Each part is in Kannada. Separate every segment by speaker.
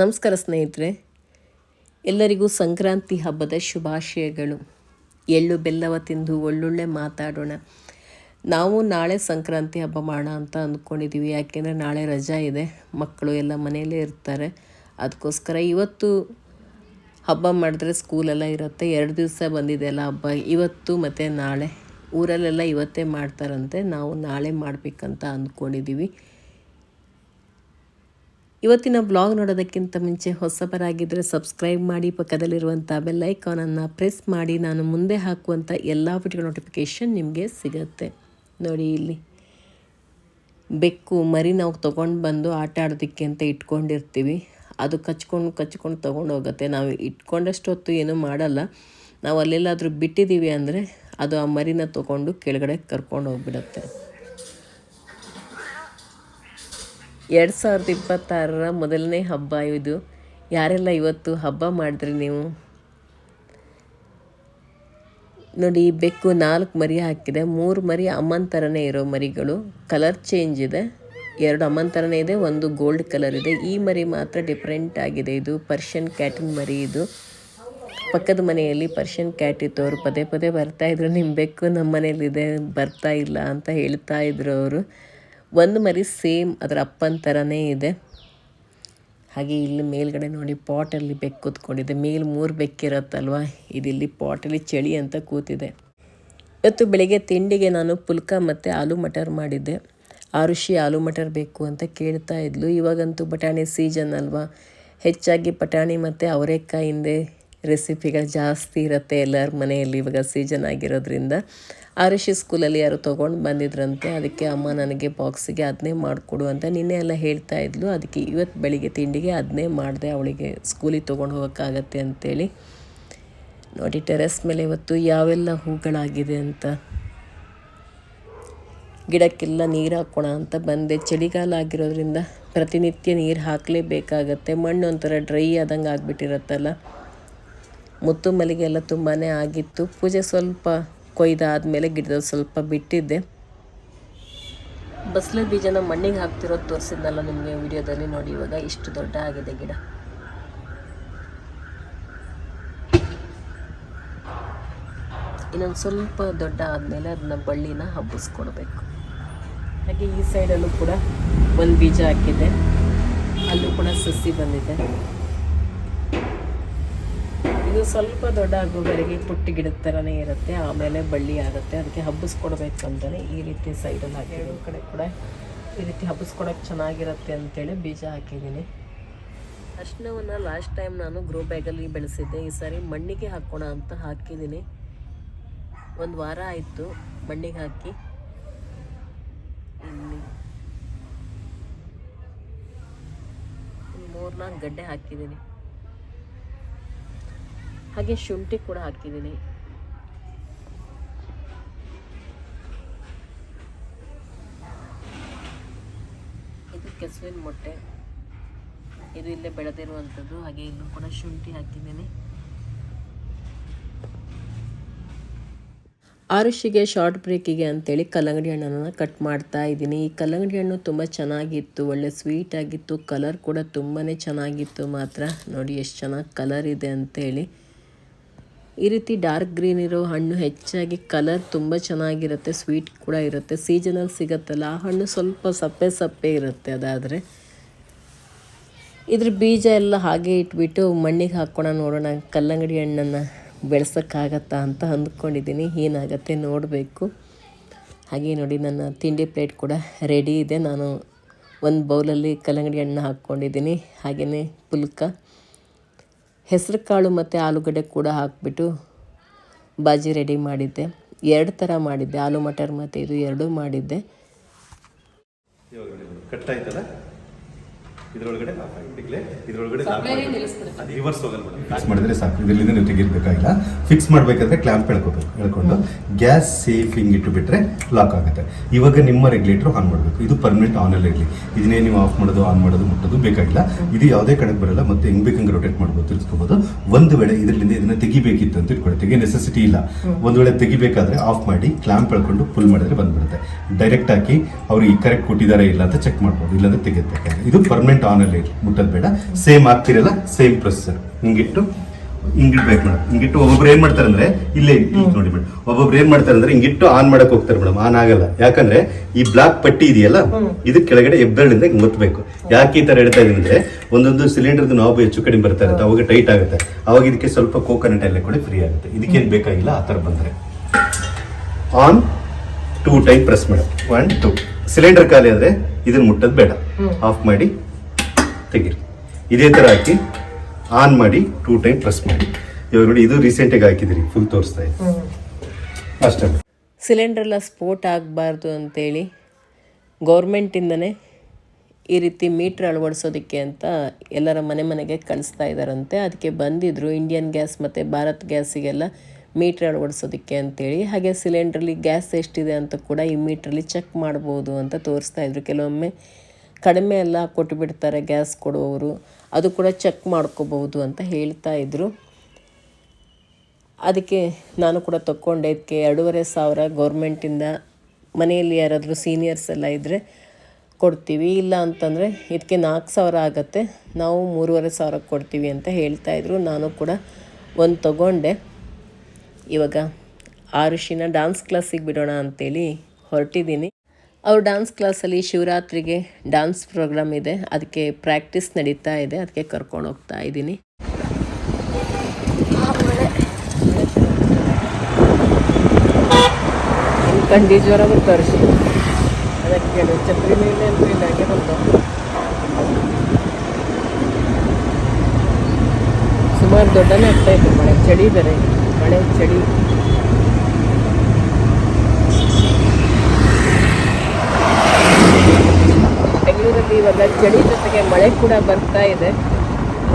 Speaker 1: ನಮಸ್ಕಾರ ಸ್ನೇಹಿತರೆ, ಎಲ್ಲರಿಗೂ ಸಂಕ್ರಾಂತಿ ಹಬ್ಬದ ಶುಭಾಶಯಗಳು. ಎಳ್ಳು ಬೆಲ್ಲವ ತಿಂದು ಒಳ್ಳೊಳ್ಳೆ ಮಾತಾಡೋಣ. ನಾವು ನಾಳೆ ಸಂಕ್ರಾಂತಿ ಹಬ್ಬ ಮಾಡೋಣ ಅಂತ ಅಂದ್ಕೊಂಡಿದ್ದೀವಿ ಯಾಕೆಂದರೆ ನಾಳೆ ರಜಾ ಇದೆ, ಮಕ್ಕಳು ಎಲ್ಲ ಮನೆಯಲ್ಲೇ ಇರ್ತಾರೆ. ಅದಕ್ಕೋಸ್ಕರ ಇವತ್ತು ಹಬ್ಬ ಮಾಡಿದ್ರೆ ಸ್ಕೂಲೆಲ್ಲ ಇರುತ್ತೆ. ಎರಡು ದಿವಸ ಬಂದಿದೆಯಲ್ಲ ಹಬ್ಬ. ಇವತ್ತು ಮತ್ತು ನಾಳೆ. ಊರಲ್ಲೆಲ್ಲ ಇವತ್ತೇ ಮಾಡ್ತಾರಂತೆ. ನಾವು ನಾಳೆ ಮಾಡಬೇಕಂತ ಅಂದ್ಕೊಂಡಿದ್ದೀವಿ ಇವತ್ತಿನ ಬ್ಲಾಗ್ ನೋಡೋದಕ್ಕಿಂತ ಮುಂಚೆ ಹೊಸಬರಾಗಿದ್ದರೆ ಸಬ್ಸ್ಕ್ರೈಬ್ ಮಾಡಿ ಪಕ್ಕದಲ್ಲಿರುವಂಥ ಬೆಲ್ ಐಕಾನನ್ನು ಪ್ರೆಸ್ ಮಾಡಿ, ನಾನು ಮುಂದೆ ಹಾಕುವಂಥ ಎಲ್ಲ ವಿಡಿಯೋ ನೋಟಿಫಿಕೇಷನ್ ನಿಮಗೆ ಸಿಗುತ್ತೆ. ನೋಡಿ ಇಲ್ಲಿ. ಬೆಕ್ಕು ಮರಿ ನಾವು ತೊಗೊಂಡು ಬಂದು ಆಟ ಆಡೋದಕ್ಕೆ ಅಂತ ಇಟ್ಕೊಂಡಿರ್ತೀವಿ. ಅದು ಕಚ್ಕೊಂಡು ಕಚ್ಕೊಂಡು ತೊಗೊಂಡು ಹೋಗುತ್ತೆ. ನಾವು ಇಟ್ಕೊಂಡಷ್ಟು ಹೊತ್ತು ಏನೂ ಮಾಡಲ್ಲ. ನಾವು ಅಲ್ಲೆಲ್ಲಾದರೂ ಬಿಟ್ಟಿದ್ದೀವಿ ಅಂದರೆ ಅದು ಆ ಮರಿನ ತೊಗೊಂಡು ಕೆಳಗಡೆ ಕರ್ಕೊಂಡು ಹೋಗ್ಬಿಡುತ್ತೆ. ಎರಡು ಸಾವಿರದ ಇಪ್ಪತ್ತಾರರ ಮೊದಲನೇ ಹಬ್ಬ ಇದು. ಯಾರೆಲ್ಲ ಇವತ್ತು ಹಬ್ಬ ಮಾಡಿದ್ರಿ ನೀವು? ನೋಡಿ, ಬೆಕ್ಕು ನಾಲ್ಕು ಮರಿ ಹಾಕಿದೆ. ಮೂರು ಮರಿ ಅಮ್ಮನ ಥರನೇ ಇರೋ ಮರಿಗಳು. ಕಲರ್ ಚೇಂಜ್ ಇದೆ. ಎರಡು ಅಮ್ಮನ ಥರನೇ ಇದೆ, ಒಂದು ಗೋಲ್ಡ್ ಕಲರ್ ಇದೆ. ಈ ಮರಿ ಮಾತ್ರ ಡಿಫ್ರೆಂಟ್ ಆಗಿದೆ. ಇದು ಪರ್ಷಿಯನ್ ಕ್ಯಾಟಿನ ಮರಿ ಇದು. ಪಕ್ಕದ ಮನೆಯಲ್ಲಿ ಪರ್ಷಿಯನ್ ಕ್ಯಾಟ್ ಇತ್ತು ಅವರು ಪದೇ ಪದೇ ಬರ್ತಾ ಇದ್ರು. ನಿಮ್ಮ ಬೆಕ್ಕು ನಮ್ಮ ಮನೇಲಿದೆ ಬರ್ತಾ ಇಲ್ಲ ಅಂತ ಹೇಳ್ತಾ ಇದ್ರು ಅವರು. ಒಂದು ಮರಿ ಸೇಮ್ ಅದರ ಅಪ್ಪನ ಥರನೇ ಇದೆ. ಹಾಗೆ ಇಲ್ಲಿ ಮೇಲ್ಗಡೆ ನೋಡಿ ಪಾಟಲ್ಲಿ ಬೆಕ್ಕು ಕೂತ್ಕೊಂಡಿದೆ. ಮೇಲೆ ಮೂರು ಬೆಕ್ಕಿರತ್ತಲ್ವ? ಇದಿಲ್ಲಿ ಪಾಟಲ್ಲಿ ಚಳಿ ಅಂತ ಕೂತಿದೆ. ಇವತ್ತು ಬೆಳಿಗ್ಗೆ ತಿಂಡಿಗೆ ನಾನು ಪುಲ್ಕ ಮತ್ತು ಆಲೂ ಮಟರ್ ಮಾಡಿದ್ದೆ. ಆರುಷಿ ಆಲೂ ಮಟರ್ ಬೇಕು ಅಂತ ಕೇಳ್ತಾ ಇದ್ಲು. ಇವಾಗಂತೂ ಬಟಾಣಿ ಸೀಸನ್ ಅಲ್ವಾ? ಹೆಚ್ಚಾಗಿ ಬಟಾಣಿ ಮತ್ತು ಅವರೆಕಾಯಿಂದೆ ರೆಸಿಪಿಗಳು ಜಾಸ್ತಿ ಇರುತ್ತೆ ಎಲ್ಲರ ಮನೆಯಲ್ಲಿ ಇವಾಗ ಸೀಸನ್ ಆಗಿರೋದ್ರಿಂದ. ಆರುಷಿ ಸ್ಕೂಲಲ್ಲಿ ಯಾರು ತೊಗೊಂಡು ಬಂದಿದ್ರಂತೆ, ಅದಕ್ಕೆ ಅಮ್ಮ ನನಗೆ ಬಾಕ್ಸಿಗೆ ಅದನ್ನೇ ಮಾಡಿಕೊಡು ಅಂತ ನಿನ್ನೆ ಎಲ್ಲ ಹೇಳ್ತಾ ಇದ್ಲು. ಅದಕ್ಕೆ ಇವತ್ತು ಬೆಳಿಗ್ಗೆ ತಿಂಡಿಗೆ ಅದನ್ನೇ ಮಾಡಿದೆ, ಅವಳಿಗೆ ಸ್ಕೂಲಿಗೆ ತೊಗೊಂಡು ಹೋಗೋಕ್ಕಾಗತ್ತೆ ಅಂತೇಳಿ. ನೋಡಿ ಟೆರೆಸ್ ಮೇಲೆ ಇವತ್ತು ಯಾವೆಲ್ಲ ಹೂಗಳಾಗಿದೆ ಅಂತ. ಗಿಡಕ್ಕೆಲ್ಲ ನೀರು ಹಾಕೋಣ ಅಂತ ಬಂದೆ. ಚಳಿಗಾಲ ಆಗಿರೋದ್ರಿಂದ ಪ್ರತಿನಿತ್ಯ ನೀರು ಹಾಕಲೇಬೇಕಾಗತ್ತೆ. ಮಣ್ಣು ಒಂಥರ ಡ್ರೈ ಆದಂಗೆ ಆಗಿಬಿಟ್ಟಿರತ್ತಲ್ಲ. ಮುತ್ತು ಮಲ್ಲಿಗೆ ಎಲ್ಲ ತುಂಬಾ ಆಗಿತ್ತು. ಪೂಜೆ ಸ್ವಲ್ಪ ಕೊಯ್ದಾದ್ಮೇಲೆ ಗಿಡದಲ್ಲಿ ಸ್ವಲ್ಪ ಬಿಟ್ಟಿದ್ದೆ. ಬಸಳೆ ಬೀಜನ ಮಣ್ಣಿಗೆ ಹಾಕ್ತಿರೋದು ತೋರಿಸಿದ್ನಲ್ಲ ನಿಮಗೆ ವಿಡಿಯೋದಲ್ಲಿ ನೋಡಿ, ಇವಾಗ ಇಷ್ಟು ದೊಡ್ಡ ಆಗಿದೆ ಗಿಡ. ಇನ್ನೊಂದು ಸ್ವಲ್ಪ ದೊಡ್ಡ ಆದಮೇಲೆ ಅದನ್ನ ಬಳ್ಳಿನ ಹಬ್ಬಿಸ್ಕೊಡ್ಬೇಕು. ಹಾಗೆ ಈ ಸೈಡಲ್ಲೂ ಕೂಡ ಒಂದು ಬೀಜ ಹಾಕಿದೆ ಅಲ್ಲೂ ಕೂಡ ಸಸಿ ಬಂದಿದೆ. ಇದು ಸ್ವಲ್ಪ ದೊಡ್ಡ ಆಗುವವರೆಗೆ ಪುಟ್ಟಿ ಗಿಡದ ಥರನೇ ಇರುತ್ತೆ, ಆಮೇಲೆ ಬಳ್ಳಿ ಆಗುತ್ತೆ. ಅದಕ್ಕೆ ಹಬ್ಬಿಸ್ಕೊಡ್ಬೇಕು ಅಂತಲೇ ಈ ರೀತಿ ಸೈಡಲ್ಲಿ ಹಾಕಿ ಎರಡು ಕಡೆ ಕೂಡ ಈ ರೀತಿ ಹಬ್ಬಿಸ್ಕೊಡೋಕೆ ಚೆನ್ನಾಗಿರುತ್ತೆ ಅಂತೇಳಿ ಬೀಜ ಹಾಕಿದ್ದೀನಿ. ಅರ್ಶಿನವನ್ನು ಲಾಸ್ಟ್ ಟೈಮ್ ನಾನು ಗ್ರೋ ಬ್ಯಾಗಲ್ಲಿ ಬೆಳೆಸಿದ್ದೆ. ಈ ಸಾರಿ ಮಣ್ಣಿಗೆ ಹಾಕೋಣ ಅಂತ ಹಾಕಿದ್ದೀನಿ. ಒಂದು ವಾರ ಆಯಿತು ಮಣ್ಣಿಗೆ ಹಾಕಿ. ಇಲ್ಲಿ ಮೂರ್ನಾಲ್ಕು ಗಡ್ಡೆ ಹಾಕಿದ್ದೀನಿ. ಹಾಗೆ ಶುಂಠಿ ಕೂಡ ಹಾಕಿದ್ದೀನಿ ಇದು ಕೆಸುವಿನ ಮೊಟ್ಟೆ. ಇದು ಇಲ್ಲೇ ಬೆಳೆದಿರುವಂಥದ್ದು, ಹಾಗೆ ಇಲ್ಲೂ ಕೂಡ ಶುಂಠಿ ಹಾಕಿದ್ದೀನಿ ಆರುಷಿಗೆ ಶಾರ್ಟ್ ಬ್ರೇಕಿಗೆ ಅಂತೇಳಿ ಕಲ್ಲಂಗಡಿ ಹಣ್ಣನ್ನು ಕಟ್ ಮಾಡ್ತಾ ಇದ್ದೀನಿ. ಈ ಕಲ್ಲಂಗಡಿ ಹಣ್ಣು ತುಂಬ ಚೆನ್ನಾಗಿತ್ತು, ಒಳ್ಳೆ ಸ್ವೀಟ್ ಆಗಿತ್ತು ಕಲರ್ ಕೂಡ ತುಂಬಾ ಚೆನ್ನಾಗಿತ್ತು ಮಾತ್ರ. ನೋಡಿ ಎಷ್ಟು ಚೆನ್ನಾಗಿ ಕಲರ್ ಇದೆ ಅಂತೇಳಿ. ಈ ರೀತಿ ಡಾರ್ಕ್ ಗ್ರೀನ್ ಇರೋ ಹಣ್ಣು ಹೆಚ್ಚಾಗಿ ಕಲರ್ ತುಂಬ ಚೆನ್ನಾಗಿರುತ್ತೆ, ಸ್ವೀಟ್ ಕೂಡ ಇರುತ್ತೆ ಸೀಸನಲ್ಲಿ ಸಿಗುತ್ತಲ್ಲ, ಆ ಹಣ್ಣು ಸ್ವಲ್ಪ ಸಪ್ಪೆ ಸಪ್ಪೆ ಇರುತ್ತೆ ಅದಾದರೆ. ಇದ್ರ ಬೀಜ ಎಲ್ಲ ಹಾಗೆ ಇಟ್ಬಿಟ್ಟು ಮಣ್ಣಿಗೆ ಹಾಕ್ಕೊಳ ನೋಡೋಣ, ಕಲ್ಲಂಗಡಿ ಹಣ್ಣನ್ನು ಬೆಳೆಸೋಕ್ಕಾಗತ್ತಾ ಅಂತ ಅಂದ್ಕೊಂಡಿದ್ದೀನಿ, ಏನಾಗತ್ತೆ ನೋಡಬೇಕು. ಹಾಗೆ ನೋಡಿ, ನನ್ನ ತಿಂಡಿ ಪ್ಲೇಟ್ ಕೂಡ ರೆಡಿ ಇದೆ. ನಾನು ಒಂದು ಬೌಲಲ್ಲಿ ಕಲ್ಲಂಗಡಿ ಹಣ್ಣು ಹಾಕ್ಕೊಂಡಿದ್ದೀನಿ, ಹಾಗೆಯೇ ಪುಲ್ಕ. ಹೆಸರು ಕಾಳು ಮತ್ತು ಆಲೂಗಡ್ಡೆ ಕೂಡ ಹಾಕಿಬಿಟ್ಟು ಬಾಜಿ ರೆಡಿ ಮಾಡಿದ್ದೆ. ಎರಡು ಥರ ಮಾಡಿದ್ದೆ. ಆಲೂ ಮಟರ್ ಮತ್ತು ಇದು ಎರಡೂ ಮಾಡಿದ್ದೆ.
Speaker 2: ಕಟ್ ಆಯ್ತಲ್ಲ? ಇದ್ರೊಳಗಡೆ ಆಗಿಬಿಟ್ಟಿಗ್ಲೆ ಇದ್ರೊಳಗಡೆ ಅದು ರಿವರ್ಸ್ ಹೋಗಲ್ಲ ಫಿಕ್ಸ್ ಮಾಡಿದ್ರೆ ಸಾಕು. ಇದರಿಂದ ನೀವು ತೆಗಿರ್ಬೇಕಾಗಿಲ್ಲ ಫಿಕ್ಸ್ ಮಾಡಬೇಕಾದ್ರೆ ಕ್ಲಾಂಪ್ ಹೇಳ್ಕೋಬೇಕು. ಹೇಳ್ಕೊಂಡು ಗ್ಯಾಸ್ ಸೇಫ್ ಹಿಂಗೆ ಇಟ್ಟು ಬಿಟ್ಟರೆ ಲಾಕ್ ಆಗುತ್ತೆ. ಇವಾಗ ನಿಮ್ಮ ರೆಗ್ಯುಲೇಟರ್ ಆನ್ ಮಾಡಬೇಕು. ಇದು ಪರ್ಮನೆಂಟ್ ಆನಲ್ಲಿ ಇರಲಿ. ಇದನ್ನೇ ನೀವು ಆಫ್ ಮಾಡೋದು ಆನ್ ಮಾಡೋದು ಮುಟ್ಟೋದು ಬೇಕಾಗಿಲ್ಲ. ಇದು ಯಾವುದೇ ಕಡೆಗೆ ಬರಲ್ಲ. ಮತ್ತೆ ಹೆಂಗ್ ಬೇಕಂಗೆ ರೊಟೇಟ್ ಮಾಡ್ಬೋದು ತಿಳ್ಸ್ಕೋಬೋದು. ಒಂದು ವೇಳೆ ಇದರಿಂದ ಇದನ್ನ ತೆಗಿಬೇಕಿತ್ತು ಅಂತ ಇಟ್ಕೊಳ್ಳಿ ತೆಗಿ ನೆಸೆಸಿಟಿ ಇಲ್ಲ. ಒಂದು ವೇಳೆ ತೆಗಿಬೇಕಾದ್ರೆ ಆಫ್ ಮಾಡಿ ಕ್ಲಾಂಪ್ ಹೇಳ್ಕೊಂಡು ಫುಲ್ ಮಾಡಿದ್ರೆ ಬಂದ್ಬಿಡುತ್ತೆ. ಡೈರೆಕ್ಟ್ ಹಾಕಿ ಅವ್ರಿಗೆ ಈ ಕರೆಕ್ಟ್ ಕೊಟ್ಟಿದ್ದಾರೆ ಇಲ್ಲ ಅಂತ ಚೆಕ್ ಮಾಡ್ಬೋದು. ಇಲ್ಲಾಂದ್ರೆ ತೆಗೆದ್ಬೇಕಾದ್ರೆ ಇದು ಪರ್ಮನೆಂಟ್ ಪಾಯಿಂಟ್ ಆನ್ ಅಲ್ಲಿ ಮುಟ್ಟದ್ ಬೇಡ. ಸೇಮ್ ಆಗ್ತಿರಲ್ಲ ಸೇಮ್ ಪ್ರೊಸೆಸರ್ ಹಿಂಗಿಟ್ಟು ಹಿಂಗಿಡ್ಬೇಕು ಮೇಡಮ್ ಹಿಂಗಿಟ್ಟು ಒಬ್ಬೊಬ್ರು ಏನ್ ಮಾಡ್ತಾರೆ ಅಂದ್ರೆ ಇಲ್ಲೇ ಇಲ್ಲಿ ನೋಡಿ ಮೇಡಮ್ ಒಬ್ಬೊಬ್ರು ಏನ್ ಮಾಡ್ತಾರೆ ಅಂದ್ರೆ ಹಿಂಗಿಟ್ಟು ಆನ್ ಮಾಡಕ್ ಹೋಗ್ತಾರೆ ಮೇಡಮ್. ಆನ್ ಆಗಲ್ಲ. ಯಾಕಂದ್ರೆ ಈ ಬ್ಲಾಕ್ ಪಟ್ಟಿ ಇದೆಯಲ್ಲ ಇದು ಕೆಳಗಡೆ ಹೆಬ್ಬೆರಳಿಂದ ಹಿಂಗ್ ಮುತ್ತಬೇಕು ಯಾಕೆ ಈ ತರ ಹೇಳ್ತಾ ಇದೀನಿ ಅಂದ್ರೆ ಒಂದೊಂದು ಸಿಲಿಂಡರ್ದು ನಾಬು ಹೆಚ್ಚು ಕಡಿಮೆ ಬರ್ತಾ ಇರುತ್ತೆ. ಅವಾಗ ಟೈಟ್ ಆಗುತ್ತೆ. ಅವಾಗ ಇದಕ್ಕೆ ಸ್ವಲ್ಪ ಕೋಕೋನಟ್ ಎಲ್ಲ ಕೂಡ ಫ್ರೀ ಆಗುತ್ತೆ. ಇದಕ್ಕೇನ್ ಬೇಕಾಗಿಲ್ಲ ಆ ತರ ಬಂದ್ರೆ. On two time press madam. One two cylinder ಖಾಲಿ ಆದ್ರೆ ಇದನ್ನ ಮುಟ್ಟೋದು ಬೇಡ. ಆಫ್ ಮಾಡಿ ತೆಗೀರಿ. ಇದೇ ಥರ ಹಾಕಿ ಆನ್ ಮಾಡಿ ಟೂ ಟೈಮ್ ಪ್ರೆಸ್ ಮಾಡಿ. ಇವಾಗ ನೋಡಿ ಇದು ರೀಸೆಂಟಾಗಿ ಹಾಕಿದಿರಿ ಫುಲ್ ತೋರಿಸ್ತಾ ಇದೆ. ಅಷ್ಟೇ
Speaker 1: ಸಿಲಿಂಡ್ರೆಲ್ಲ ಎಲ್ಲ ಸ್ಫೋಟ ಆಗಬಾರ್ದು ಅಂತೇಳಿ ಗೌರ್ಮೆಂಟಿಂದನೇ ಈ ರೀತಿ ಮೀಟ್ರ್ ಅಳವಡಿಸೋದಕ್ಕೆ ಅಂತ ಎಲ್ಲರ ಮನೆ ಮನೆಗೆ ಕಳಿಸ್ತಾ ಇದ್ದಾರಂತೆ ಅದಕ್ಕೆ ಬಂದಿದ್ದರು ಇಂಡಿಯನ್ ಗ್ಯಾಸ್ ಮತ್ತು ಭಾರತ್ ಗ್ಯಾಸಿಗೆಲ್ಲ ಮೀಟ್ರ್ ಅಳವಡಿಸೋದಕ್ಕೆ ಅಂತೇಳಿ. ಹಾಗೆ ಸಿಲಿಂಡ್ರಲ್ಲಿ ಗ್ಯಾಸ್ ಎಷ್ಟಿದೆ ಅಂತ ಕೂಡ ಈ ಮೀಟ್ರಲ್ಲಿ ಚೆಕ್ ಮಾಡ್ಬೋದು ಅಂತ ತೋರಿಸ್ತಾ ಇದ್ರು. ಕೆಲವೊಮ್ಮೆ ಕಡಿಮೆ ಎಲ್ಲ ಕೊಟ್ಟುಬಿಡ್ತಾರೆ ಗ್ಯಾಸ್ ಕೊಡುವವರು. ಅದು ಕೂಡ ಚೆಕ್ ಮಾಡ್ಕೋಬಹುದು ಅಂತ ಹೇಳ್ತಾ ಇದ್ದರು ಅದಕ್ಕೆ ನಾನು ಕೂಡ ತಗೊಂಡೆ ಇದಕ್ಕೆ ಎರಡೂವರೆ ಸಾವಿರ ಗೌರ್ಮೆಂಟಿಂದ ಮನೆಯಲ್ಲಿ ಯಾರಾದರೂ ಸೀನಿಯರ್ಸ್ ಎಲ್ಲ ಇದ್ದರೆ ಕೊಡ್ತೀವಿ. ಇಲ್ಲ ಅಂತಂದರೆ ಇದಕ್ಕೆ ನಾಲ್ಕು ಸಾವಿರ ಆಗುತ್ತೆ. ನಾವು ಮೂರುವರೆ ಸಾವಿರ ಕೊಡ್ತೀವಿ ಅಂತ ಹೇಳ್ತಾ ಇದ್ರು. ನಾನು ಕೂಡ ಒಂದು ತಗೊಂಡೆ. ಇವಾಗ ಆರುಷಿನ ಡಾನ್ಸ್ ಕ್ಲಾಸಿಗೆ ಬಿಡೋಣ ಅಂತೇಳಿ ಹೊರಟಿದ್ದೀನಿ. ಅವ್ರು ಡ್ಯಾನ್ಸ್ ಕ್ಲಾಸಲ್ಲಿ ಶಿವರಾತ್ರಿಗೆ ಡ್ಯಾನ್ಸ್ ಪ್ರೋಗ್ರಾಮ್ ಇದೆ. ಅದಕ್ಕೆ ಪ್ರಾಕ್ಟೀಸ್ ನಡೀತಾ ಇದೆ. ಅದಕ್ಕೆ ಕರ್ಕೊಂಡು ಹೋಗ್ತಾ ಇದ್ದೀನಿ. ಕಂಡಿ ಜ್ವರ ಅದಕ್ಕೆ ಛತ್ರಿ ಮೇಲೆ ಇಲ್ಲ ಬಂತು. ಸುಮಾರು ದೊಡ್ಡನೇ ಇತ್ತು ಮಳೆ, ಚಳಿ ಬೇರೆ. ಮಳೆ, ಚಳಿ. ಇವಾಗ ಚಳಿ ಜೊತೆಗೆ ಮಳೆ ಕೂಡ ಬರ್ತಾ ಇದೆ.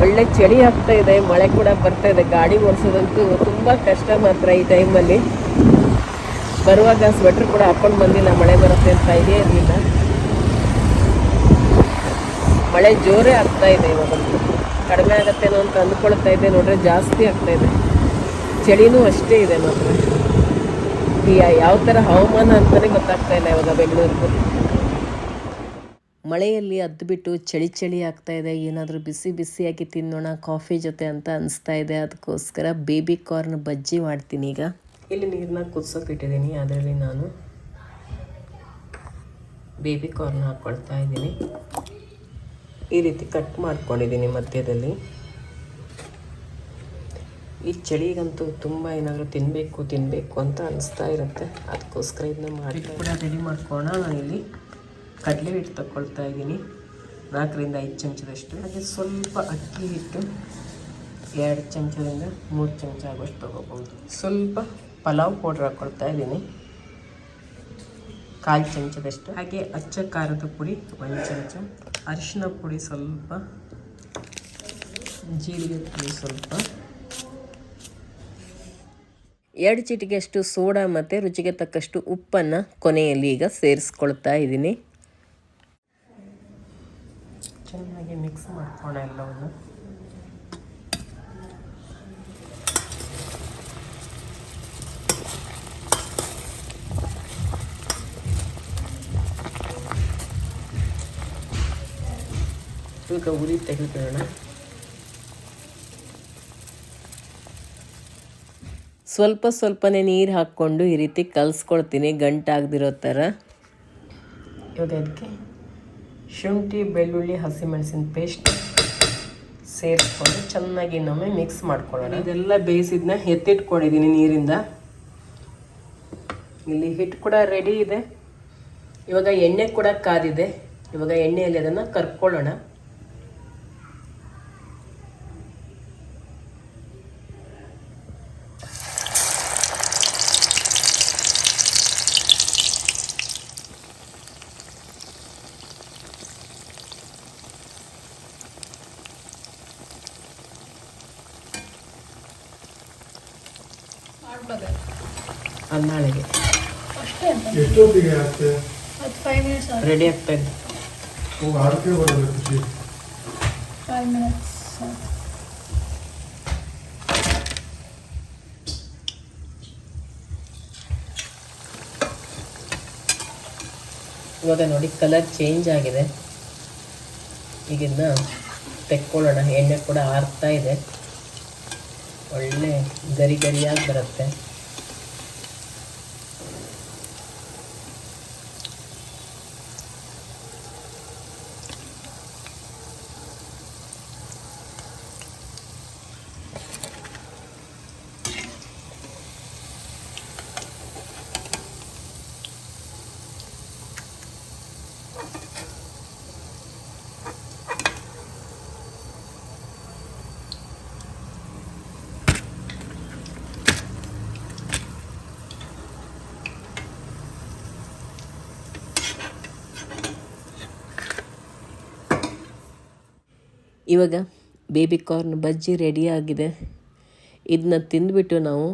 Speaker 1: ಒಳ್ಳೆ ಚಳಿ ಆಗ್ತಾ ಇದೆ, ಮಳೆ ಕೂಡ ಬರ್ತಾ ಇದೆ. ಗಾಡಿ ಓಡಿಸೋದಂತೂ ತುಂಬ ಕಷ್ಟ ಮಾತ್ರ ಈ ಟೈಮಲ್ಲಿ ಬರುವಾಗ ಸ್ವೆಟ್ರ್ ಕೂಡ ಹಾಕೊಂಡು ಬಂದಿಲ್ಲ ಮಳೆ ಬರುತ್ತೆ ಅಂತ ಇದೆ ಇರಲಿಲ್ಲ. ಮಳೆ ಜೋರೇ ಆಗ್ತಾ ಇದೆ ಇವಾಗಂತೂ ಕಡಿಮೆ ಆಗತ್ತೇನೋ ಅಂತ ಅಂದ್ಕೊಳ್ತಾ ಇದೆ. ನೋಡ್ರೆ ಜಾಸ್ತಿ ಆಗ್ತಾ ಇದೆ. ಚಳಿನೂ ಅಷ್ಟೇ ಇದೆ ಮಾತ್ರ. ಈ ಯಾವ ಥರ ಹವಾಮಾನ ಅಂತಲೇ ಗೊತ್ತಾಗ್ತಾ ಇಲ್ಲ ಇವಾಗ ಬೆಂಗಳೂರಿಗೂ. ಮಳೆಯಲ್ಲಿ ಅದ್ದುಬಿಟ್ಟು ಚಳಿ ಚಳಿ ಆಗ್ತಾ ಇದೆ ಏನಾದರೂ ಬಿಸಿ ಬಿಸಿಯಾಗಿ ತಿನ್ನೋಣ ಕಾಫಿ ಜೊತೆ ಅಂತ ಅನಿಸ್ತಾ ಇದೆ. ಅದಕ್ಕೋಸ್ಕರ ಬೇಬಿ ಕಾರ್ನ್ ಬಜ್ಜಿ ಮಾಡ್ತೀನಿ ಈಗ. ಇಲ್ಲಿ ನೀರನ್ನ ಕುದಿಸೋಕೆ ಇಟ್ಟಿದ್ದೀನಿ ಅದರಲ್ಲಿ ನಾನು ಬೇಬಿ ಕಾರ್ನ್ ಹಾಕ್ಕೊಳ್ತಾ ಇದ್ದೀನಿ. ಈ ರೀತಿ ಕಟ್ ಮಾಡ್ಕೊಂಡಿದ್ದೀನಿ ಮಧ್ಯದಲ್ಲಿ. ಈ ಚಳಿಗಂತೂ ತುಂಬ ಏನಾದರೂ ತಿನ್ನಬೇಕು ತಿನ್ನಬೇಕು ಅಂತ ಅನಿಸ್ತಾ ಇರುತ್ತೆ. ಅದಕ್ಕೋಸ್ಕರ ಇದನ್ನ ಮಾಡಿ ಕೂಡ ರೆಡಿ ಮಾಡ್ಕೊಳ್ಳೋಣ ನಾನಿಲ್ಲಿ ಕಡಲೆ ಹಿಟ್ಟು ತಗೊಳ್ತಾ ಇದ್ದೀನಿ. ನಾಲ್ಕರಿಂದ ಐದು ಚಮಚದಷ್ಟು. ಹಾಗೆ ಸ್ವಲ್ಪ ಅಕ್ಕಿ ಹಿಟ್ಟು, ಎರಡು ಚಮಚದಿಂದ ಮೂರು ಚಮಚ ಆಗುವಷ್ಟು ತೊಗೋಬೋದು. ಸ್ವಲ್ಪ ಪಲಾವ್ ಪೌಡ್ರ್ ಹಾಕ್ಕೊಳ್ತಾ ಇದ್ದೀನಿ. ಕಾಲು ಚಮಚದಷ್ಟು. ಹಾಗೆ ಅಚ್ಚ ಖಾರದ ಪುಡಿ ಒಂದು ಚಮಚ. ಅರಿಶಿನ ಪುಡಿ ಸ್ವಲ್ಪ. ಜೀರಿಗೆ ಪುಡಿ ಸ್ವಲ್ಪ. ಎರಡು ಚಿಟಿಗೆಯಷ್ಟು ಸೋಡಾ ಮತ್ತು ರುಚಿಗೆ ತಕ್ಕಷ್ಟು ಉಪ್ಪನ್ನು ಕೊನೆಯಲ್ಲಿ ಈಗ ಸೇರಿಸ್ಕೊಳ್ತಾ ಇದ್ದೀನಿ. ಚೆನ್ನಾಗಿ ಮಿಕ್ಸ್ ಮಾಡ್ಕೋಣ ಎಲ್ಲವನ್ನು. ಈಗ ಉರಿ ತೆಗೆದುಕೊಳ್ಳೋಣ. ಸ್ವಲ್ಪ ಸ್ವಲ್ಪನೇ ನೀರು ಹಾಕ್ಕೊಂಡು ಈ ರೀತಿ ಕಲಿಸ್ಕೊಳ್ತೀನಿ ಗಂಟಾಗದಿರೋ ಥರ. ಇವಾಗ ಅದಕ್ಕೆ ಶುಂಠಿ, ಬೆಳ್ಳುಳ್ಳಿ, ಹಸಿಮೆಣಸಿನ ಪೇಸ್ಟ್ ಸೇರಿಸ್ಕೊಂಡು ಚೆನ್ನಾಗಿ ಇನ್ನೊಮ್ಮೆ ಮಿಕ್ಸ್ ಮಾಡ್ಕೊಳ್ಳೋಣ. ಇದೆಲ್ಲ ಬೇಯಿಸಿದ್ನ ಎತ್ತಿಟ್ಕೊಂಡಿದ್ದೀನಿ ನೀರಿಂದ. ಇಲ್ಲಿ ಹಿಟ್ಟು ಕೂಡ ರೆಡಿ ಇದೆ. ಇವಾಗ ಎಣ್ಣೆ ಕೂಡ ಕಾದಿದೆ. ಇವಾಗ ಎಣ್ಣೆಯಲ್ಲಿ ಅದನ್ನು ಕರ್ಕೊಳ್ಳೋಣ. ನಾಳೆಗೆ.
Speaker 3: ಎಷ್ಟೊತ್ತಿಗೆ ಆಗುತ್ತೆ?
Speaker 4: ಅದು ಫೈವ್ ಮಿನಿಟ್ಸ್
Speaker 1: ರೆಡಿ ಆಗ್ತಾ ಇದೆ.
Speaker 3: ಓ ಆರಕ್ಕೆ ಬರೋದು
Speaker 4: ಫೈವ್ ಮಿನಿಟ್ಸ್
Speaker 1: ಇವಾಗ ನೋಡಿ ಕಲರ್ ಚೇಂಜ್ ಆಗಿದೆ. ಈಗಿನ್ನ ತೆಕ್ಕೊಳ್ಳೋಣ. ಎಣ್ಣೆ ಕೂಡ ಆರ್ತಾ ಇದೆ. ಒಳ್ಳೆ ಗರಿ ಗರಿಯಾಗಿ ಬರುತ್ತೆ. ಇವಾಗ ಬೇಬಿ ಕಾರ್ನ್ ಬಜ್ಜಿ ರೆಡಿಯಾಗಿದೆ ಇದನ್ನ ತಿಂದುಬಿಟ್ಟು ನಾವು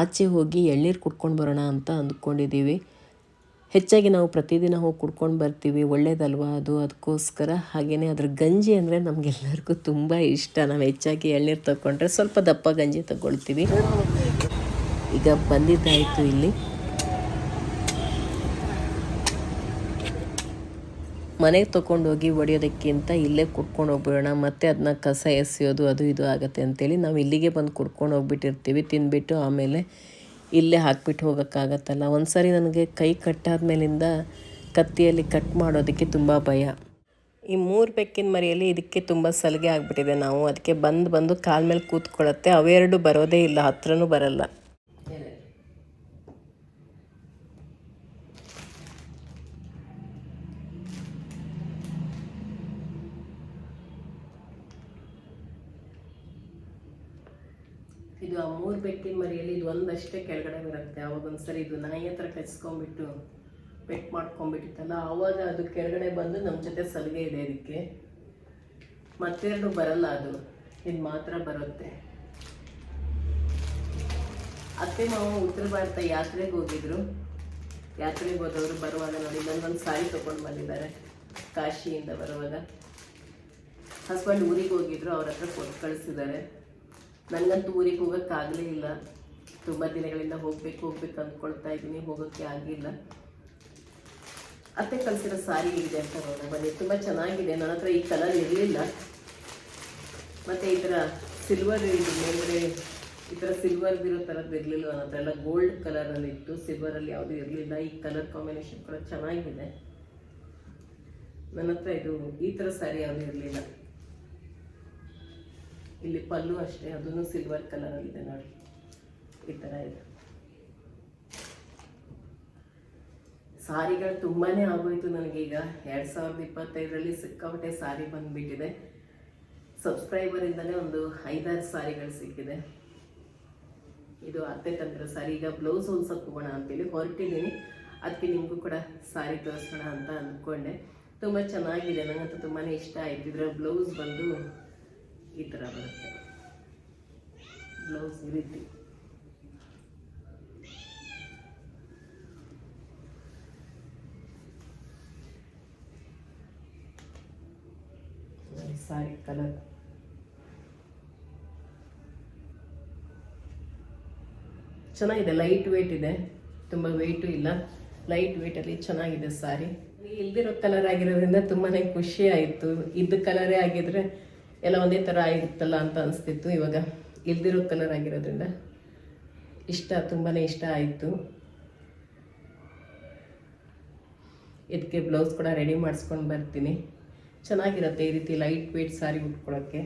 Speaker 1: ಆಚೆ ಹೋಗಿ ಎಳ್ನೀರು ಕುಡ್ಕೊಂಡು ಬರೋಣ ಅಂತ ಅಂದ್ಕೊಂಡಿದ್ದೀವಿ ಹೆಚ್ಚಾಗಿ ನಾವು ಪ್ರತಿದಿನ ಹೋಗಿ ಕುಡ್ಕೊಂಡು ಬರ್ತೀವಿ. ಒಳ್ಳೇದಲ್ವಾ ಅದು? ಅದಕ್ಕೋಸ್ಕರ ಹಾಗೆಯೇ ಅದ್ರ ಗಂಜಿ ಅಂದರೆ ನಮಗೆಲ್ಲರಿಗೂ ತುಂಬ ಇಷ್ಟ. ನಾವು ಹೆಚ್ಚಾಗಿ ಎಳ್ನೀರು ತಗೊಂಡ್ರೆ ಸ್ವಲ್ಪ ದಪ್ಪ ಗಂಜಿ ತಗೊಳ್ತೀವಿ. ಈಗ ಬಂದಿದ್ದಾಯಿತು ಇಲ್ಲಿ. ಮನೆಗೆ ತೊಗೊಂಡೋಗಿ ಹೊಡಿಯೋದಕ್ಕಿಂತ ಇಲ್ಲೇ ಕುಡ್ಕೊಂಡು ಹೋಗ್ಬಿಡೋಣ, ಮತ್ತೆ ಅದನ್ನ ಕಸ ಎಸೆಯೋದು, ಅದು ಇದು ಆಗುತ್ತೆ ಅಂತೇಳಿ ನಾವು ಇಲ್ಲಿಗೆ ಬಂದು ಕುಡ್ಕೊಂಡು ಹೋಗ್ಬಿಟ್ಟಿರ್ತೀವಿ, ತಿಂದ್ಬಿಟ್ಟು ಆಮೇಲೆ ಇಲ್ಲೇ ಹಾಕ್ಬಿಟ್ಟು ಹೋಗೋಕ್ಕಾಗತ್ತಲ್ಲ. ಒಂದು ಸಾರಿ ನನಗೆ ಕೈ ಕಟ್ಟಾದ್ಮೇಲಿಂದ ಕತ್ತಿಯಲ್ಲಿ ಕಟ್ ಮಾಡೋದಕ್ಕೆ ತುಂಬ ಭಯ. ಈ ಮೂರು ಬೆಕ್ಕಿನ ಮರಿಯಲ್ಲಿ ಇದಕ್ಕೆ ತುಂಬ ಸಲಿಗೆ ಆಗಿಬಿಟ್ಟಿದೆ ನಾವು. ಅದಕ್ಕೆ ಬಂದು ಬಂದು ಕಾಲ ಮೇಲೆ ಕೂತ್ಕೊಳ್ಳುತ್ತೆ ಅವೆರಡು ಬರೋದೇ ಇಲ್ಲ, ಹತ್ರನೂ ಬರಲ್ಲ. ಬೆಕ್ಕಿನ ಮರಿಯಲ್ಲಿ ಇದು ಒಂದಷ್ಟೇ ಕೆಳಗಡೆ ಬರುತ್ತೆ. ಅವಾಗ ಒಂದ್ಸರಿ ಇದು ನಾಯಿ ಹತ್ರ ಕಚ್ಕೊಂಡ್ಬಿಟ್ಟು ಪೆಟ್ ಮಾಡ್ಕೊಂಡ್ಬಿಟ್ಟಿತ್ತಲ್ಲ ಆವಾಗ ಅದು ಕೆಳಗಡೆ ಬಂದು ನಮ್ಮ ಜೊತೆ ಸಲಿಗೆ ಇದೆ ಇದಕ್ಕೆ. ಮತ್ತೆರಡು ಬರಲ್ಲ ಅದು. ಇದು ಮಾತ್ರ ಬರುತ್ತೆ. ಅತ್ತೆ ಮಾವ ಉತ್ತರ ಭಾರತ ಯಾತ್ರೆಗೆ ಹೋಗಿದ್ರು. ಯಾತ್ರೆಗೆ ಹೋದವರು ಬರುವಾಗ ನೋಡಿ, ನನ್ನೊಂದು ಸಾರಿ ತೊಗೊಂಡು ಬಂದಿದ್ದಾರೆ. ಕಾಶಿಯಿಂದ ಬರುವಾಗ. ಹಸ್ಬೆಂಡ್ ಊರಿಗೆ ಹೋಗಿದ್ರು, ಅವ್ರ ಹತ್ರ ಕೊಟ್ಟು ಕಳಿಸಿದ್ದಾರೆ. ನನಗಂತೂ ಊರಿಗೆ ಹೋಗೋಕ್ಕಾಗಲೇ ಇಲ್ಲ. ತುಂಬ ದಿನಗಳಿಂದ ಹೋಗ್ಬೇಕು ಹೋಗ್ಬೇಕು ಅಂದ್ಕೊಳ್ತಾ ಇದ್ದೀನಿ. ಹೋಗೋಕ್ಕೆ ಆಗಿಲ್ಲ. ಅತ್ತೆ ಕಲಿಸಿರೋ ಸಾರಿ ಇದೆ ಅಂತ ನೋಡೋಣ. ಬನ್ನಿ, ತುಂಬ ಚೆನ್ನಾಗಿದೆ. ನನ್ನ ಹತ್ರ ಈ ಕಲರ್ ಇರಲಿಲ್ಲ. ಮತ್ತು ಥರ ಸಿಲ್ವರ್ ಇದು ಮೇಲೆ ಈ ಥರ ಸಿಲ್ವರ್ದಿರೋ ಥರದ್ದು ಇರಲಿಲ್ಲ ನನ್ನ ಹತ್ರ. ಎಲ್ಲ ಗೋಲ್ಡ್ ಕಲರಲ್ಲಿ ಇತ್ತು. ಸಿಲ್ವರಲ್ಲಿ ಯಾವುದೂ ಇರಲಿಲ್ಲ. ಈ ಕಲರ್ ಕಾಂಬಿನೇಷನ್ ಕೂಡ ಚೆನ್ನಾಗಿದೆ. ನನ್ನ ಹತ್ರ ಇದು ಈ ಥರ ಸ್ಯಾರಿ ಯಾವುದೂ ಇರಲಿಲ್ಲ. ಇಲ್ಲಿ ಪಲ್ಲು ಅಷ್ಟೇ, ಅದನ್ನು ಸಿಲ್ವರ್ ಕಲರಲ್ಲಿದೆ ನೋಡಿ. ಈ ಥರ ಇದೆ. ಸಾರಿಗಳು ತುಂಬಾ ಆಗೋಯ್ತು ನನಗೀಗ. ಎರಡು ಸಾವಿರದ ಇಪ್ಪತ್ತೈದರಲ್ಲಿ ಸಿಕ್ಕಾಪಟ್ಟೆ ಸಾರಿ ಬಂದ್ಬಿಟ್ಟಿದೆ. ಸಬ್ಸ್ಕ್ರೈಬರಿಂದಲೇ ಒಂದು ಐದಾರು ಸಾರಿಗಳು ಸಿಕ್ಕಿದೆ. ಇದು ಅತ್ತೆ ತಂದಿರೋ ಸಾರಿ. ಈಗ ಬ್ಲೌಸ್ ಹೊಲ್ಸಕ್ಕೆ ಹೋಗೋಣ ಅಂತೇಳಿ ಹೊರಟಿದ್ದೀನಿ. ಅದಕ್ಕೆ ನಿಮಗೂ ಕೂಡ ಸಾರಿ ತೋರಿಸೋಣ ಅಂತ ಅಂದ್ಕೊಂಡೆ. ತುಂಬ ಚೆನ್ನಾಗಿದೆ. ನನಗಂತೂ ತುಂಬಾ ಇಷ್ಟ ಆಯ್ತು. ಇದರ ಬ್ಲೌಸ್ ಬಂದು ಈ ಥರ ಬರುತ್ತೆ. ಬ್ಲೌಸ್ ಈ ರೀತಿ ಸಾರಿ ಕಲರ್ ಚೆನ್ನಾಗಿದೆ ಲೈಟ್ ವೇಟ್ ಇದೆ. ತುಂಬ ವೆಯ್ಟು ಇಲ್ಲ. ಲೈಟ್ ವೇಟಲ್ಲಿ ಚೆನ್ನಾಗಿದೆ ಸಾರಿ ಇಲ್ದಿರೋ ಕಲರ್ ಆಗಿರೋದ್ರಿಂದ ತುಂಬಾ ಖುಷಿ ಆಯಿತು. ಇದ್ದ ಕಲರೇ ಆಗಿದ್ರೆ ಎಲ್ಲ ಒಂದೇ ಥರ ಆಗಿತ್ತಲ್ಲ ಅಂತ ಅನಿಸ್ತಿತ್ತು. ಇವಾಗ ಇಲ್ದಿರೋ ಕಲರ್ ಆಗಿರೋದ್ರಿಂದ ಇಷ್ಟ ತುಂಬಾ ಇಷ್ಟ ಆಯಿತು. ಇದಕ್ಕೆ ಬ್ಲೌಸ್ ಕೂಡ ರೆಡಿ ಮಾಡಿಸ್ಕೊಂಡು ಬರ್ತೀನಿ. ಚೆನ್ನಾಗಿರುತ್ತೆ ಈ ರೀತಿ ಲೈಟ್ ವೇಟ್ ಸಾರಿ ಉಟ್ಕೊಳ್ಳೋಕ್ಕೆ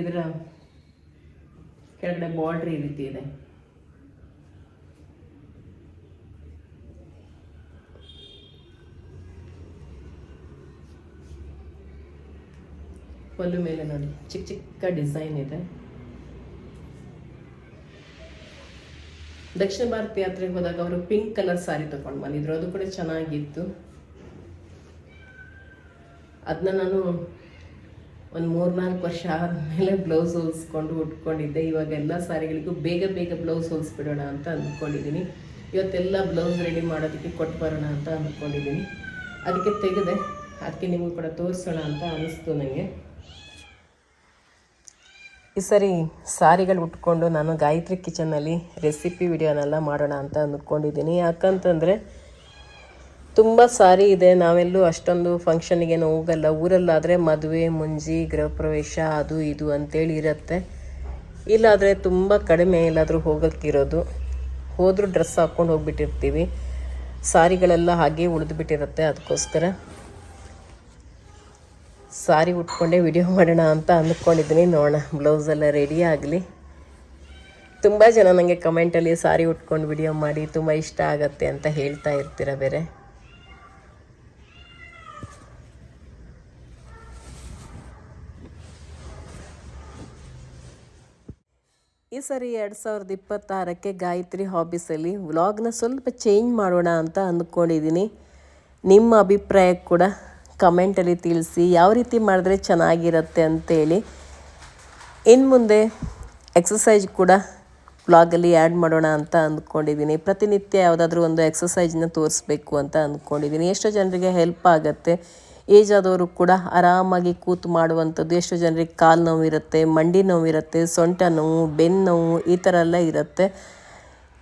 Speaker 1: ಇದರ ಕೆಳಗಡೆ ಬಾರ್ಡ್ರ್ ಈ ರೀತಿ ಇದೆ. ಪಲ್ಲು ಮೇಲೆ ನೋಡಿ. ಚಿಕ್ಕ ಚಿಕ್ಕ ಡಿಸೈನ್ ಇದೆ. ದಕ್ಷಿಣ ಭಾರತ ಯಾತ್ರೆಗೆ ಹೋದಾಗ ಅವರು ಪಿಂಕ್ ಕಲರ್ ಸಾರಿ ತಗೊಂಡು ಬಂದಿದ್ರು. ಅದು ಕೂಡ ಚೆನ್ನಾಗಿತ್ತು. ಅದನ್ನ ನಾನು ಒಂದು ಮೂರ್ನಾಲ್ಕು ವರ್ಷ ಆದಮೇಲೆ ಬ್ಲೌಸ್ ಹೊಲಿಸ್ಕೊಂಡು ಉಟ್ಕೊಂಡಿದ್ದೆ. ಇವಾಗ ಎಲ್ಲ ಸಾರಿಗಳಿಗೂ ಬೇಗ ಬೇಗ ಬ್ಲೌಸ್ ಹೊಲಿಸ್ಬಿಡೋಣ ಅಂತ ಅಂದ್ಕೊಂಡಿದ್ದೀನಿ ಇವತ್ತೆಲ್ಲ ಬ್ಲೌಸ್ ರೆಡಿ ಮಾಡೋದಕ್ಕೆ ಕೊಟ್ಟು ಬರೋಣ ಅಂತ ಅಂದ್ಕೊಂಡಿದ್ದೀನಿ ಅದಕ್ಕೆ ತೆಗೆದೆ, ಅದಕ್ಕೆ ನಿಮಗೂ ಕೂಡ ತೋರಿಸೋಣ ಅಂತ ಅನಿಸ್ತು ನನಗೆ ಈ ಸರಿ ಸಾರಿಗಳು ಉಟ್ಕೊಂಡು ನಾನು ಗಾಯತ್ರಿ ಕಿಚನಲ್ಲಿ ರೆಸಿಪಿ ವಿಡಿಯೋನೆಲ್ಲ ಮಾಡೋಣ ಅಂತ ಅಂದ್ಕೊಂಡಿದ್ದೀನಿ. ಯಾಕಂತಂದರೆ ತುಂಬ ಸಾರಿ ಇದೆ. ನಾವೆಲ್ಲೂ ಅಷ್ಟೊಂದು ಫಂಕ್ಷನಿಗೇನು ಹೋಗಲ್ಲ. ಊರಲ್ಲಾದರೆ ಮದುವೆ, ಮುಂಜಿ ಗೃಹ ಪ್ರವೇಶ ಅದು ಇದು ಅಂತೇಳಿ ಇರುತ್ತೆ. ಇಲ್ಲಾದರೆ ತುಂಬ ಕಡಿಮೆ ಎಲ್ಲಾದರೂ ಹೋಗೋಕ್ಕಿರೋದು. ಹೋದರೂ ಡ್ರೆಸ್ ಹಾಕ್ಕೊಂಡು ಹೋಗ್ಬಿಟ್ಟಿರ್ತೀವಿ. ಸಾರಿಗಳೆಲ್ಲ ಹಾಗೆ ಉಳಿದ್ಬಿಟ್ಟಿರುತ್ತೆ. ಅದಕ್ಕೋಸ್ಕರ ಸಾರಿ ಉಟ್ಕೊಂಡೆ ವಿಡಿಯೋ ಮಾಡೋಣ ಅಂತ ಅಂದ್ಕೊಂಡಿದ್ದೀನಿ. ನೋಡೋಣ ಬ್ಲೌಸೆಲ್ಲ ರೆಡಿ ಆಗಲಿ. ತುಂಬ ಜನ ನನಗೆ ಕಮೆಂಟಲ್ಲಿ ಸಾರಿ ಉಟ್ಕೊಂಡು ವಿಡಿಯೋ ಮಾಡಿ, ತುಂಬ ಇಷ್ಟ ಆಗತ್ತೆ ಅಂತ ಹೇಳ್ತಾ ಇರ್ತೀರ ಬೇರೆ? ಈ ಸರಿ ಎರಡು ಸಾವಿರದ ಇಪ್ಪತ್ತಾರಕ್ಕೆ ಗಾಯತ್ರಿ ಹಾಬೀಸಲ್ಲಿ ವ್ಲಾಗ್ನ ಸ್ವಲ್ಪ ಚೇಂಜ್ ಮಾಡೋಣ ಅಂತ ಅಂದ್ಕೊಂಡಿದ್ದೀನಿ. ನಿಮ್ಮ ಅಭಿಪ್ರಾಯ ಕೂಡ ಕಮೆಂಟಲ್ಲಿ ತಿಳಿಸಿ ಯಾವ ರೀತಿ ಮಾಡಿದ್ರೆ ಚೆನ್ನಾಗಿರುತ್ತೆ ಅಂತೇಳಿ. ಇನ್ನು ಮುಂದೆ ಎಕ್ಸಸೈಜ್ ಕೂಡ ವ್ಲಾಗಲ್ಲಿ ಆ್ಯಡ್ ಮಾಡೋಣ ಅಂತ ಅಂದ್ಕೊಂಡಿದ್ದೀನಿ. ಪ್ರತಿನಿತ್ಯ ಯಾವುದಾದ್ರೂ ಒಂದು ಎಕ್ಸಸೈಜ್ನ ತೋರಿಸ್ಬೇಕು ಅಂತ ಅಂದ್ಕೊಂಡಿದ್ದೀನಿ. ಎಷ್ಟೋ ಜನರಿಗೆ ಹೆಲ್ಪ್ ಆಗುತ್ತೆ. ಏಜ್ ಆದವರು ಕೂಡ ಆರಾಮಾಗಿ ಕೂತು ಮಾಡುವಂಥದ್ದು. ಎಷ್ಟೋ ಜನರಿಗೆ ಕಾಲು ನೋವಿರುತ್ತೆ, ಮಂಡಿ ನೋವಿರುತ್ತೆ, ಸೊಂಟ ನೋವು, ಬೆನ್ನು ನೋವು ಈ ಥರ ಎಲ್ಲ ಇರುತ್ತೆ.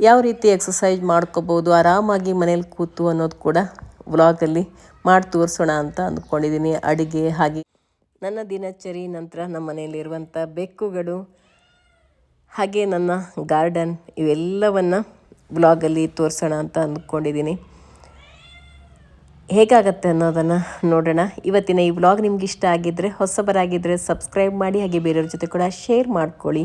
Speaker 1: ಯಾವ ರೀತಿ ಎಕ್ಸಸೈಜ್ ಮಾಡ್ಕೋಬೋದು, ಆರಾಮಾಗಿ ಮನೇಲಿ ಕೂತು ಅನ್ನೋದು ಕೂಡ ವ್ಲಾಗಲ್ಲಿ ಮಾಡಿ ತೋರಿಸೋಣ ಅಂತ ಅಂದ್ಕೊಂಡಿದ್ದೀನಿ. ಅಡುಗೆ ಹಾಗೆ. ನನ್ನ ದಿನಚರಿ ನಂತರ ನಮ್ಮ ಮನೆಯಲ್ಲಿರುವಂಥ ಬೆಕ್ಕುಗಳು, ಹಾಗೆ ನನ್ನ ಗಾರ್ಡನ್ ಇವೆಲ್ಲವನ್ನು ವ್ಲಾಗಲ್ಲಿ ತೋರಿಸೋಣ ಅಂತ ಅಂದ್ಕೊಂಡಿದ್ದೀನಿ. ಹೇಗಾಗತ್ತೆ ಅನ್ನೋದನ್ನು ನೋಡೋಣ. ಇವತ್ತಿನ ಈ ವ್ಲಾಗ್ ನಿಮ್ಗೆ ಇಷ್ಟ ಆಗಿದ್ದರೆ ಹೊಸಬರಾಗಿದ್ದರೆ ಸಬ್ಸ್ಕ್ರೈಬ್ ಮಾಡಿ, ಹಾಗೆ ಬೇರೆಯವ್ರ ಜೊತೆ ಕೂಡ ಶೇರ್ ಮಾಡ್ಕೊಳ್ಳಿ.